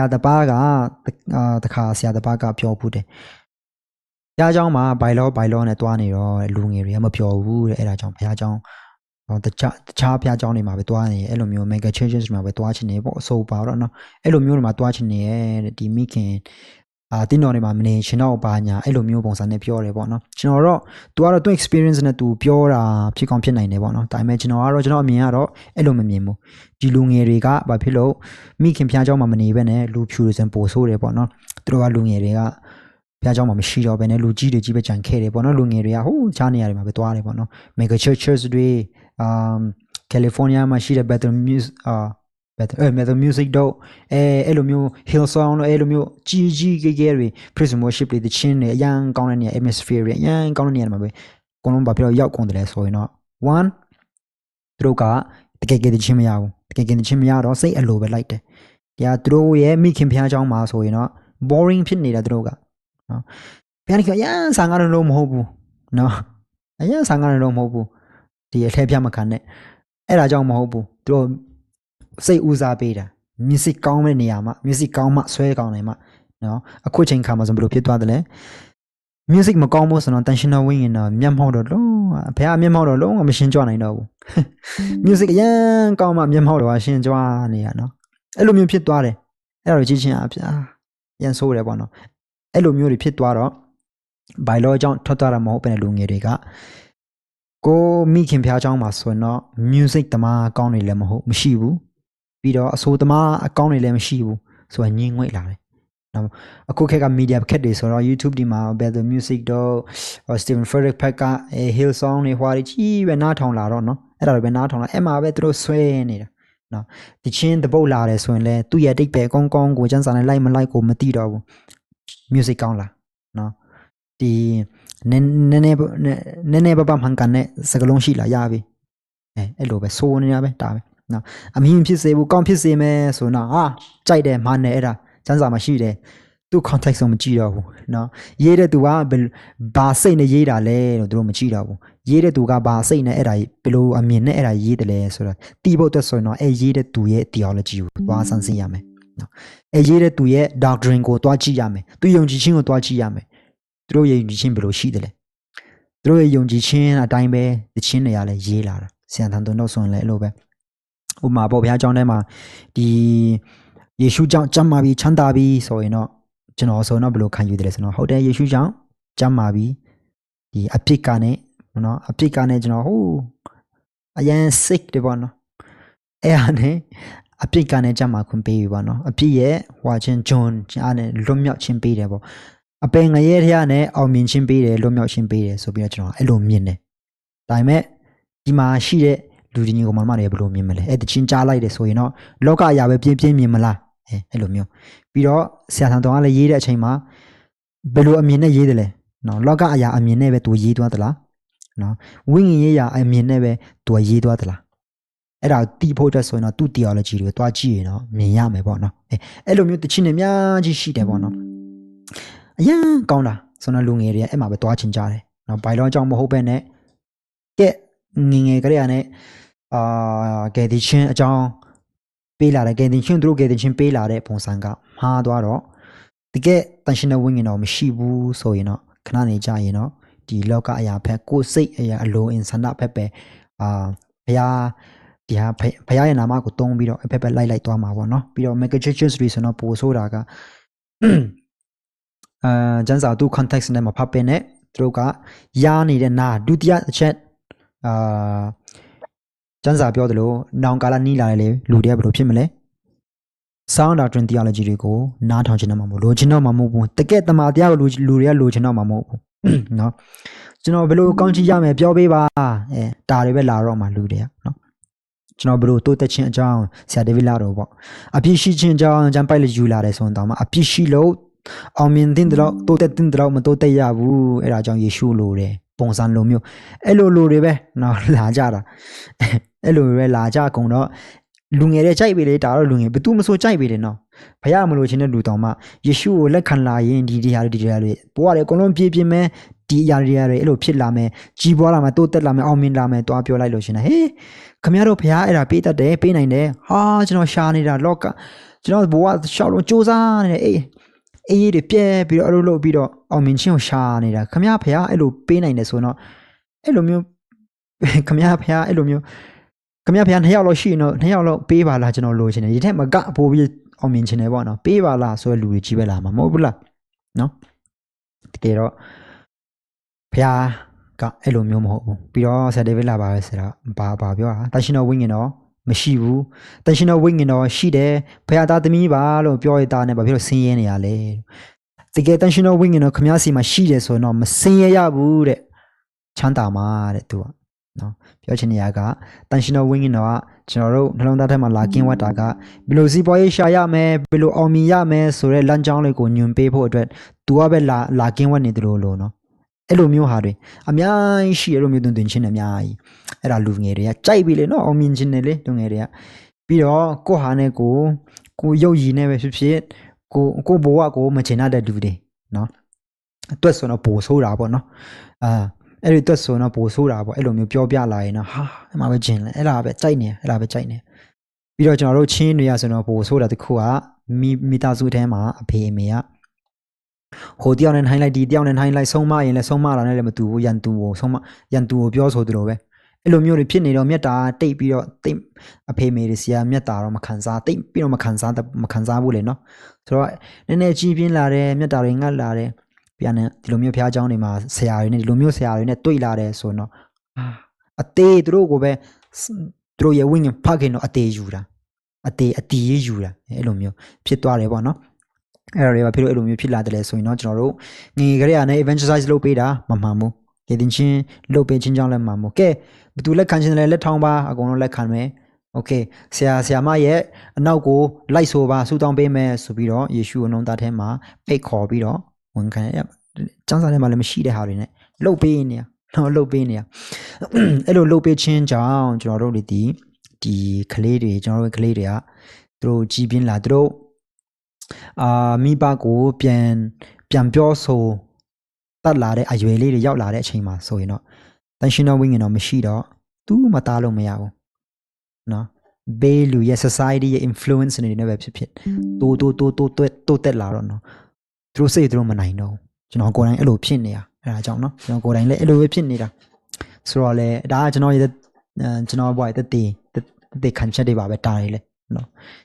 ရာတပါးကတခါဆရာတပါးကပြောဘူးတယ်ဘုရားကျောင်းမှာဘိုင်လောဘိုင်လောနဲ့တွားနေတော့လူငယ်တွေကမပြောဘူးတဲ့အဲ့ဒါကြောင့်ဘုရားကျောင်းတခြားတခြားဘုရားကျောင်းတွေမှာပဲတွားနေအဲ့လိုမျိုး mega changes တွေမှာပဲတွားချင်နေပေါ့အဆိုပါတော့နော်အဲ့လိုမျိုးတွေမှာတွားချင်နေရဲ့ဒီမိခင် အာတင်းတော်တွေမှာမနေရှင်တော့ဘာညာအဲ့လိုမျိုးပုံစံနဲ့ပြောတယ်ပေါ့နော်ကျွန်တော်တော့ तू ကတော့သူ experience နဲ့ तू ပြောတာဖြစ်ကောင်းဖြစ်နိုင်တယ်ပေါ့နော်ဒါပေမဲ့ကျွန်တော်ကတော့ကျွန်တော်အမြင်ကတော့အဲ့လိုမမြင်ဘူးဒီလူငယ်တွေကဘာဖြစ်လို့မိခင်ဖျားเจ้าမှာမနေဘဲနဲ့လူဖြူတွေစံပို့ဆိုးတယ်ပေါ့နော်သူတို့ကလူငယ်တွေကဖျားเจ้าမှာမရှိတော့ဘဲနဲ့လူကြီးတွေကြီးပဲကြံခဲ့တယ်ပေါ့နော်လူငယ်တွေကဟိုးချားနေရတယ်မှာပဲသွားတယ်ပေါ့နော် mega churches တွေ um California မှာရှိတဲ့ better music အာ better အဲ better music တော့အဲအဲ့လိုမျိုး hill song တော့အဲ့လိုမျိုးကြီးကြီးကြီးကြီးတွေ prison worship တွေတချင်းတွေအရန်ကောင်းတဲ့နေရာ atmosphere တွေအရန်ကောင်းတဲ့နေရာမှာပဲအကုန်လုံးဘာဖြစ်လို့ရောက်ကုန်တယ်လဲဆိုရင်တော့ one သူတို့ကတကယ်ကယ်တချင်းမရဘူးတကယ်ကယ်တချင်းမရတော့စိတ်အလိုပဲလိုက်တယ်တရားသူတို့ရဲ့မိခင်ဖျားเจ้าမှာဆိုရင်တော့ boring ဖြစ်နေတာသူတို့ကနော်ဘုရားကအရန်ဆာငါတော့မဟုတ်ဘူးနော်အရန်ဆာငါတော့မဟုတ်ဘူးဒီအထက်ပြမခံနဲ့အဲ့ဒါကြောင့်မဟုတ်ဘူးသူတို့ စိတ်ဦးစားပေးတာ music ကောင်းတဲ့နေရာမှာ music ကောင်းမှဆွဲကောင်းတယ်မှနော်အခုချိန်ခါမှာဆိုဘယ်လိုဖြစ်သွားတယ်လဲ music မကောင်းဘူးဆိုတော့ tensional wing ရင်တော့မျက်မှောက်တော့လုံးဝဘယ်ဟာမျက်မှောက်တော့လုံးဝမရှင်းကြနိုင်တော့ဘူး music အရင်ကောင်းမှမျက်မှောက်တော့ရှင်းကြနေရနော်အဲ့လိုမျိုးဖြစ်သွားတယ်အဲ့တော့ကြည့်ချင်းအပြာရန်ဆိုးတယ်ပေါ့နော်အဲ့လိုမျိုးတွေဖြစ်သွားတော့ဘိုင်လောကြောင့်ထွက်သွားတာမဟုတ်ပဲလူငယ်တွေကကိုမိခင်ဖျားเจ้าမှာဆိုရင်တော့ music တမားကောင်းနေလည်းမဟုတ်မရှိဘူး ပြီးတော့အဆိုတမားအကောင်းနေလည်းမရှိဘူးဆိုတော့ညင်ငွေ့လာတယ်နော်အခုခက်က media ခက်တွေဆိုတော့ YouTube ဒီမှာ Better Music တော့ Steven Frederick ဖက်ကအဲ Hill Song တွေဟွာတွေကြီးပဲနားထောင်လာတော့နော်အဲ့ဒါတွေပဲနားထောင်လာအဲ့မှာပဲသူတို့ဆွဲနေတာနော်တချင်းတပုတ်လာတယ်ဆိုရင်လဲသူ့ရဲ့တိတ်ပဲကောင်းကောင်းကိုကျန်းစာနဲ့လိုက်မလိုက်ကိုမသိတော့ဘူး music ကောင်းလားနော်ဒီနည်းနည်းနည်းနည်းနည်းပပမှန်ကန်တဲ့စကလုံးရှိလာရပြီအဲအဲ့လိုပဲစိုးနေတာပဲဒါပဲ နော်အမင်းဖြစ်စေဘူးကောင်းဖြစ်စေမယ်ဆိုတော့ဟာကြိုက်တယ်မှန်တယ်အဲ့ဒါ စမ်းစာမှာရှိတယ်သူ context ကိုမကြည့်တော့ဘူးเนาะရေးတဲ့သူကဘယ်ဘာစိတ်နဲ့ရေးတာလဲလို့သူတို့မကြည့်တော့ဘူးရေးတဲ့သူကဘာစိတ်နဲ့အဲ့ဒါဘယ်လိုအမြင်နဲ့အဲ့ဒါရေးတယ်လဲဆိုတော့တီးဖို့အတွက်ဆိုရင်တော့အဲ့ရေးတဲ့သူရဲ့ theology ကိုသွားစမ်းစစ်ရမယ်เนาะအဲ့ရေးတဲ့သူရဲ့ doctrine ကိုသွားကြည့်ရမယ်သူယုံကြည်ခြင်းကိုသွားကြည့်ရမယ်သူတို့ရဲ့ယုံကြည်ခြင်းဘယ်လိုရှိတယ်လဲသူတို့ရဲ့ယုံကြည်ခြင်းအတိုင်းပဲတခြင်းတွေကလည်းရေးလာတာဆရာတန်တုံတော့ဆိုရင်လည်းအဲ့လိုပဲ ဥပမာပေါ့ဘုရားကျောင်းထဲမှာဒီယေရှုကြောင့်ကြမ်းမာပြီးချမ်းသာပြီးဆိုရင်တော့ကျွန်တော်ဆိုတော့ဘယ်လိုခံယူတယ်လဲဆိုတော့ဟုတ်တယ်ယေရှုကြောင့်ကြမ်းမာပြီးဒီအပြစ်ကနဲ့နော်အပြစ်ကနဲ့ကျွန်တော်ဟိုးအရန် sick တယ်ပေါ့နော်အဲ့ဟာနဲ့အပြစ်ကနဲ့ကြမ်းမာခွင့်ပေးပြီပေါ့နော်အပြစ်ရဲ့ဟွာချင်းဂျွန်အားနဲ့လွတ်မြောက်ခြင်းပေးတယ်ပေါ့အပင်ငရဲထရနဲ့အောင်မြင်ခြင်းပေးတယ်လွတ်မြောက်ခြင်းပေးတယ်ဆိုပြီးတော့ကျွန်တော်အဲ့လိုမြင်တယ်ဒါပေမဲ့ဒီမှာရှိတဲ့ လူကြီးကိုမမတွေဘယ်လိုမြင်မလဲအဲ့တချင်းကြားလိုက်တယ်ဆိုရင်တော့လောကအရာပဲပြင်းပြင်းမြင်မလားအဲအဲ့လိုမျိုးပြီးတော့ဆရာထံတော်ကလည်းရေးတဲ့အချိန်မှာဘယ်လိုအမြင်နဲ့ရေးတယ်လဲနော်လောကအရာအမြင်နဲ့ပဲသူရေးသွားသလားနော်ဝိညာဉ်ရေးရာအမြင်နဲ့ပဲသူရေးသွားသလားအဲ့ဒါတီးဖို့အတွက်ဆိုရင်တော့သူ theology တွေကိုတွားကြည့်ရင်တော့မြင်ရမယ်ပေါ့နော်အဲအဲ့လိုမျိုးတချင်းတွေအများကြီးရှိတယ်ပေါ့နော်အရန်ကောင်းတာဆိုတော့လူငယ်တွေကအဲ့မှာပဲတွားချင်ကြတယ်နော်ဘိုင်လောအကြောင်းမဟုတ်ပဲနဲ့ကဲ ငငယ်ကလေးကနဲ့အာကဲဒီချင်းအကြောင်းပေးလာတယ်ကဲတင်ချင်းသူတို့ကဲတင်ချင်းပေးလာတဲ့ပုံစံကမှားသွားတော့တကယ်တန်ရှင်တဲ့ဝိညာဉ်တော်မရှိဘူးဆိုရင်တော့ခဏနေကြရင်တော့ဒီလောကအရာဖက်ကိုယ်စိတ်အရာအလိုအင်ဆန္ဒဖက်ပဲအာဘုရားဒီဟာဘုရားရဲ့နာမကိုတုံးပြီးတော့အဖက်ဖက်လိုက်လိုက်သွားမှာပေါ့နော်ပြီးတော့ mega churches တွေဆိုတော့ပို့ဆိုတာကအာကျန်းစာသူ context နဲ့မဖတ်ပင်နဲ့သူတို့ကယားနေတဲ့နာဒုတိယအချက် အာကျန်းစာပြောသလိုနောင်ကာလနီးလာတယ်လေလူတွေကဘယ်လိုဖြစ်မလဲ sound doctrine theology တွေကိုနားထောင်ချင်တော့မှာမဟုတ်လိုချင်တော့မှာမဟုတ်ဘူးတကယ်တမာတရားကိုလူလူတွေကလိုချင်တော့မှာမဟုတ်ဘူးเนาะကျွန်တော်ဘယ်လိုကောင်းချီးရမယ်ပြောပေးပါအဲဒါတွေပဲလာတော့မှာလူတွေကเนาะကျွန်တော်ဘယ်လိုတိုးတက်ခြင်းအကြောင်းဆရာဒေးဗစ်လာတော့ပေါ့အပြစ်ရှိခြင်းအကြောင်းကျမ်းပိုက်လက်ယူလာတယ်ဆိုရင်တော့မှအပြစ်ရှိလို့အောင်မြင်တဲ့တော့တိုးတက်တဲ့တော့မတိုးတက်ရဘူးအဲ့ဒါကြောင့်ယေရှုလိုတယ် ပုံစံလိုမျိုးအဲ့လိုလိုတွေပဲနော်လာကြတာအဲ့လိုပဲလာကြကုန်တော့လူငယ်တွေကြိုက်ပြီလေဒါတော့လူငယ်ဘသူမဆိုကြိုက်ပြီလေနော်ဘုရားမလို့ခြင်းတဲ့လူတောင်မှယေရှုကိုလက်ခံလာရင်ဒီတရားတွေဒီတရားတွေဘဝတွေအကုန်လုံးပြည့်ပြင်းမဲ့ဒီအရာတွေတွေအဲ့လိုဖြစ်လာမယ်ကြီးပွားလာမယ်တိုးတက်လာမယ်အောင်မြင်လာမယ်တွားပြောလိုက်လို့ရှင်ဟေးခမရတို့ဘုရားအဲ့ဒါပေးတတ်တယ်ပေးနိုင်တယ်ဟာကျွန်တော်ရှာနေတာလောကကျွန်တော်ဘဝရှောက်လုံးစ조사နေတယ်အေး အေးတွေပြဲပြီးတော့အဲ့လိုလုပ်ပြီးတော့အောင်မြင်ခြင်းကိုရှာနေတာခမရဖះအဲ့လိုပေးနိုင်တယ်ဆိုတော့အဲ့လိုမျိုးခမရဖះအဲ့လိုမျိုးခမရဖះနှစ်ယောက်လောက်ရှိရင်တော့နှစ်ယောက်လောက်ပေးပါလားကျွန်တော်လိုချင်တယ်ဒီထက်မကပို့ပြီးအောင်မြင်ချင်တယ်ပေါ့နော်ပေးပါလားဆိုတဲ့လူတွေကြီးပဲလာမှာမဟုတ်ဘူးလားနော်တကယ်တော့ဖះကအဲ့လိုမျိုးမဟုတ်ဘူးပြီးတော့ဆယ်ဒေးဗစ်လာပါပဲဆိုတော့ဘာဘာပြောတာတန်ရှင်တော်ဝိညာဉ်တော် မရှိဘူးတန်ရှင်တော်ဝိညာဉ်တော်ရှိတယ်ဖះသားသမီးပါလို့ပြောရတာနဲ့ဘာဖြစ်လို့ဆင်းရဲနေရလဲတကယ်တန်ရှင်တော်ဝိညာဉ်တော်ခမ ्या စီမှာရှိတယ်ဆိုတော့မဆင်းရဲရဘူးတဲ့ချမ်းသာမှာတဲ့သူကနော်ပြောချင်နေရကတန်ရှင်တော်ဝိညာဉ်တော်ကကျွန်တော်တို့နှလုံးသားထဲမှာလာကင်းဝတ်တာကဘယ်လိုစီးပွားရေးရှာရမယ်ဘယ်လိုအောင်မြင်ရမယ်ဆိုတဲ့လမ်းကြောင်းလေးကိုညွှန်ပေးဖို့အတွက်သူကပဲလာလာကင်းဝတ်နေတယ်လို့လို့နော် အဲ့လိုမျိုးဟာတွေအများကြီးရှိရလို့မျိုးတွင်တွင်ချင်းအများကြီးအဲ့ဒါလူငယ်တွေကကြိုက်ပြီလေနော်အောင်မြင်ခြင်းနဲ့လေလူငယ်တွေကပြီးတော့ကိုယ့်ဟာနဲ့ကိုယ်ကိုယ်ရုပ်ရည်နဲ့ပဲဖြစ်ဖြစ်ကိုယ်ကိုယ်ဘဝကိုမချင်တဲ့လူတွေနော်အတွက်ဆိုတော့ပိုဆိုးတာပေါ့နော်အာအဲ့ဒီအတွက်ဆိုတော့ပိုဆိုးတာပေါ့အဲ့လိုမျိုးပြောပြလာရင်တော့ဟာအမှပဲကျင်လဲအဲ့ဒါပဲကြိုက်နေအဲ့ဒါပဲကြိုက်နေပြီးတော့ကျွန်တော်တို့ချင်းတွေရဆိုတော့ပိုဆိုးတာတစ်ခုကမိမိသားစုထဲမှာအဖေအမေက ဟိုတယောက်နဲ့ထိုင်းလိုက်ဒီတယောက်နဲ့ထိုင်းလိုက်ဆုံးမရင်လည်းဆုံးမတာနဲ့လည်းမတူဘူးရန်သူကိုဆုံးမရန်သူကိုပြောဆိုသလိုပဲအဲ့လိုမျိုးတွေဖြစ်နေတော့မြတ်တာတိတ်ပြီးတော့တိတ်အဖေမေတွေစီကမြတ်တာတော့မခံစားတိတ်ပြီးတော့မခံစားမခံစားဘူးလေနော်ဆိုတော့နည်းနည်းကြီးပြင်းလာတယ်မြတ်တာတွေငတ်လာတယ်ပြန်နေဒီလိုမျိုးဖျားเจ้าတွေမှာဆရာတွေနဲ့ဒီလိုမျိုးဆရာတွေနဲ့တွေ့လာတယ်ဆိုတော့အာအသေးသူတို့ကိုပဲသူတို့ရဲ့ဝိညာဉ်ဖခင်တော့အသေးယူတာအသေးအတီးရေးယူတာအဲ့လိုမျိုးဖြစ်သွားတယ်ပေါ့နော် အဲ့ဒါတွေဘာဖြစ်လို့အဲ့လိုမျိုးဖြစ်လာတယ်လဲဆိုရင်တော့ကျွန်တော်တို့ငငယ်ကလေးကနေ evangelize လုပ်ပေးတာမမှန်ဘူးဒီတင်ချင်းလုပ်ပေးချင်းကြောင့်လည်းမှန်ဘူးကဲဘယ်သူလက်ခံချင်းတယ်လက်ထောင်းပါအကုန်လုံးလက်ခံမယ်โอเคဆရာဆရာမရဲ့အနောက်ကိုလိုက်ဆိုပါဆူတောင်းပေးမယ်ဆိုပြီးတော့ယေရှုအနုံသားထဲမှာပိတ်ခေါ်ပြီးတော့ဝန်ခံရចောင်းစားထဲမှာလည်းမရှိတဲ့ဟာတွေနဲ့လှုပ်ပေးနေရတော့လှုပ်ပေးနေရအဲ့လိုလှုပ်ပေးခြင်းကြောင့်ကျွန်တော်တို့ဒီဒီကလေးတွေကျွန်တော်တို့ကလေးတွေကသူတို့ကြီးပြင်းလာသူတို့ အာမိဘကိုပြန်ပြန်ပြောဆိုတတ်လာတဲ့အရွယ်လေးတွေရောက်လာတဲ့အချိန်မှာဆိုရင်တော့တန်ရှင်တော်ဝိညာဉ်တော်မရှိတော့သူ့မသားလို့မရဘူးနော်ဘေးလူရဲ့ society ရဲ့ influence အနေနဲ့ပဲဖြစ်ဖြစ်တိုးတိုးတိုးတိုးတွဲတိုးတက်လာတော့နော်သူတို့စိတ်သူတို့မနိုင်တော့ကျွန်တော်ကိုယ်တိုင်အဲ့လိုဖြစ်နေတာအဲ့ဒါကြောင့်နော်ကျွန်တော်ကိုယ်တိုင်လည်းအဲ့လိုပဲဖြစ်နေတာဆိုတော့လေဒါကကျွန်တော်ရဲ့ကျွန်တော်ဘွားရဲ့တည်တည်ခံချက်တွေပါပဲတားရလေနော်